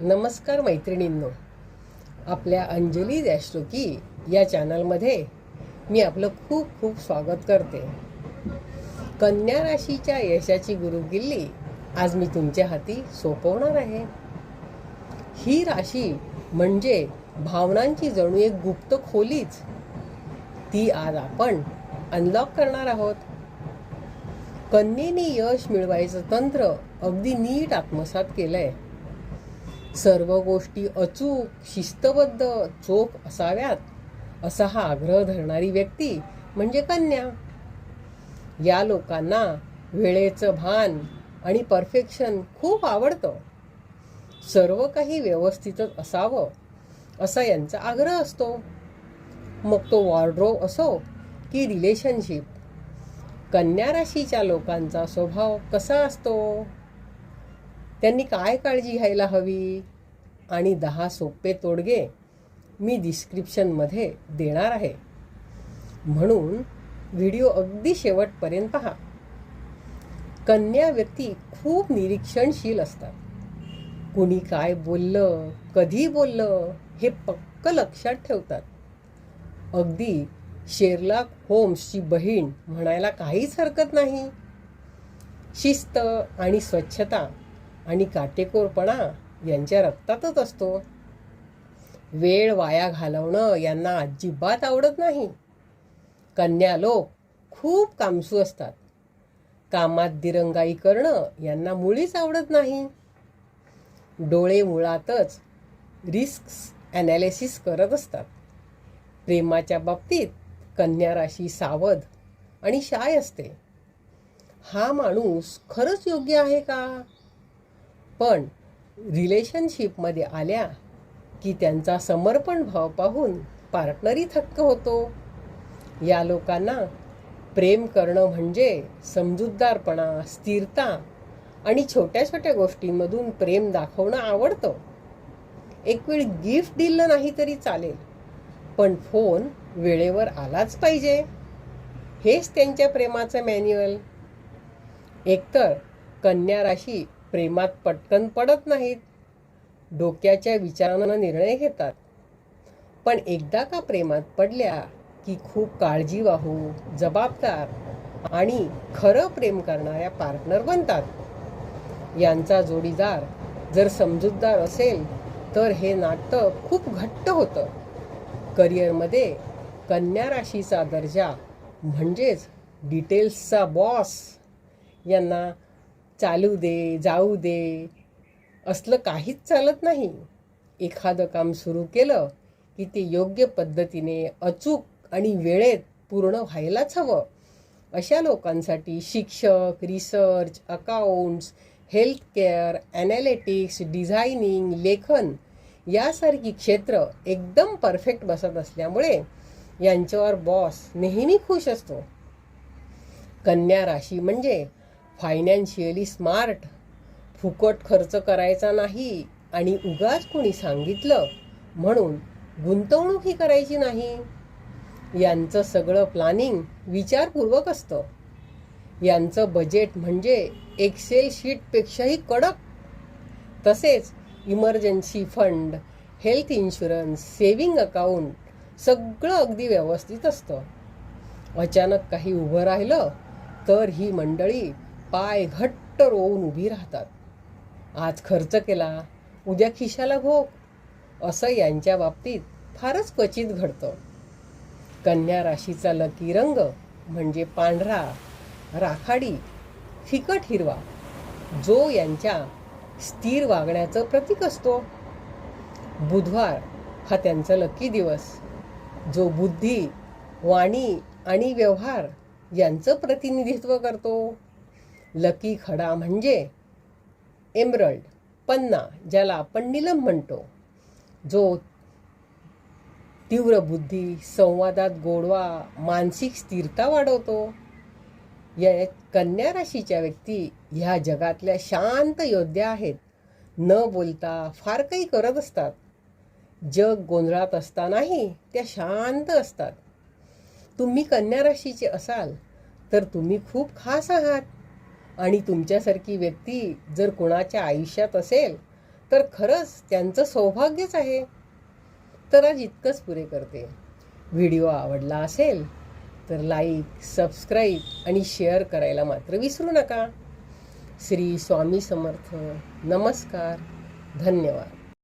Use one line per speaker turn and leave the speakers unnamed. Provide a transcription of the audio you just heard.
नमस्कार मैत्रिणींनो. आपल्या अंजली दॅशोकी या चॅनलमध्ये मी आपलं खूप खूप स्वागत करते. कन्या राशीच्या यशाची गुरुकिल्ली आज मी तुमच्या हाती सोपवणार आहे. ही राशी म्हणजे भावनांची जणू एक गुप्त खोलीच. ती आज आपण अनलॉक करणार आहोत. कन्येने यश मिळवायचं तंत्र अगदी नीट आत्मसात केलं आहे सर्व गोष्टी अचूक शिस्तबद्ध चोख असाव्यात असा हा आग्रह धरणारी व्यक्ती म्हणजे कन्या. या लोकांना वेळेचं भान आणि परफेक्शन खूप आवडतं. सर्व काही व्यवस्थितच असावं असा यांचा आग्रह असतो. मग तो वॉर्ड्रोब असो की रिलेशनशिप कन्या राशीच्या लोकांचा स्वभाव कसा असतो? त्यांनी काय काळजी घ्यायला हवी? आणि दहा सोपे तोडगे मी डिस्क्रिप्शनमध्ये देणार आहे. म्हणून व्हिडिओ अगदी शेवटपर्यंत पहा. कन्या व्यक्ती खूप निरीक्षणशील असतात. कुणी काय बोललं कधी बोललं हे पक्क लक्षात ठेवतात. अगदी शेरलाक होम्सची बहीण म्हणायला काहीच हरकत नाही. शिस्त आणि स्वच्छता आणि काटेकोरपणा यांच्या रक्तातच असतो. वेळ वाया घालवणं यांना अजिबात आवडत नाही. कन्या लोक खूप कामसू असतात. कामात दिरंगाई करणं यांना मुळीच आवडत नाही. डोळे मुळातच रिस्क ॲनालिसिस करत असतात. प्रेमाच्या बाबतीत कन्या राशी सावध आणि शाय असते. हा माणूस खरंच योग्य आहे का? पण रिलेशनशिपमध्ये आल्या की त्यांचा समर्पण भाव पाहून पार्टनरही थक्क होतो. या लोकांना प्रेम करणं म्हणजे समजूतदारपणा स्थिरता आणि छोट्या छोट्या गोष्टींमधून प्रेम दाखवणं आवडतं. एक वेळ गिफ्ट दिलं नाही तरी चालेल पण फोन वेळेवर आलाच पाहिजे. हेच त्यांच्या प्रेमाचं मॅन्युअल एकतर कन्या राशी प्रेमात पटकन पडत नाहीत. डोक्याच्या विचारानं निर्णय घेतात. पण एकदा का प्रेमात पडल्या की खूप काळजीवाहू जबाबदार आणि खरं प्रेम करणाऱ्या पार्टनर बनतात. यांचा जोडीदार जर समजूतदार असेल तर हे नाटक खूप घट्ट होतं. करिअरमध्ये कन्या राशीचा दर्जा म्हणजेच डिटेल्सचा बॉस यांना चालू दे जाऊ दे. असलं काहीच चालत नाही. एखादं काम सुरू केलं की ते योग्य पद्धतीने अचूक आणि वेळेत पूर्ण व्हायलाच हवं. अशा लोकांसाठी शिक्षक research accounts healthcare analytics designing लेखन यासारखी क्षेत्र एकदम परफेक्ट बसत असल्यामुळे यांच्यावर बॉस नेहमी खुश असतो. कन्या राशी म्हणजे फायनान्शियली स्मार्ट फुकट खर्च करायचा नाही आणि उगाच कोणी सांगितलं म्हणून गुंतवणूकही करायची नाही. यांचं सगळं प्लॅनिंग विचारपूर्वक असतं. यांचं बजेट म्हणजे एक्सेल शीटपेक्षाही कडक. तसेच emergency fund health insurance saving account सगळं अगदी व्यवस्थित असतं. अचानक काही उभं राहिलं तर ही मंडळी पाय घट्ट रोवून उभी राहतात. आज खर्च केला उद्या खिशाला घोक. असं यांच्या बाबतीत फारच क्वचित घडतं. कन्या राशीचा लकी रंग म्हणजे पांढरा राखाडी फिकट हिरवा जो यांच्या स्थिर वागण्याचं प्रतीक असतो. बुधवार हा त्यांचा लकी दिवस जो बुद्धी वाणी आणि व्यवहार यांचं प्रतिनिधित्व करतो. लकी खडा म्हणजे एमरल्ड पन्ना ज्याला आपण निलम म्हणतो. जो तीव्र बुद्धी संवादात गोडवा मानसिक स्थिरता वाढवतो. या कन्या राशीच्या व्यक्ती ह्या जगातल्या शांत योद्ध्या आहेत. न बोलता फार काही करत असतात. जग गोंधळात असतानाही त्या शांत असतात. तुम्ही कन्या राशीचे असाल तर तुम्ही खूप खास आहात. आणि तुमच्यासारखी व्यक्ती जर कोणाच्या आयुष्यात असेल तर खरंच त्यांचं सौभाग्यच आहे. तर आज इतकंच पुरे करते. व्हिडिओ आवडला असेल तर लाईक सबस्क्राईब आणि शेअर करायला मात्र विसरू नका. श्री स्वामी समर्थ. नमस्कार. धन्यवाद.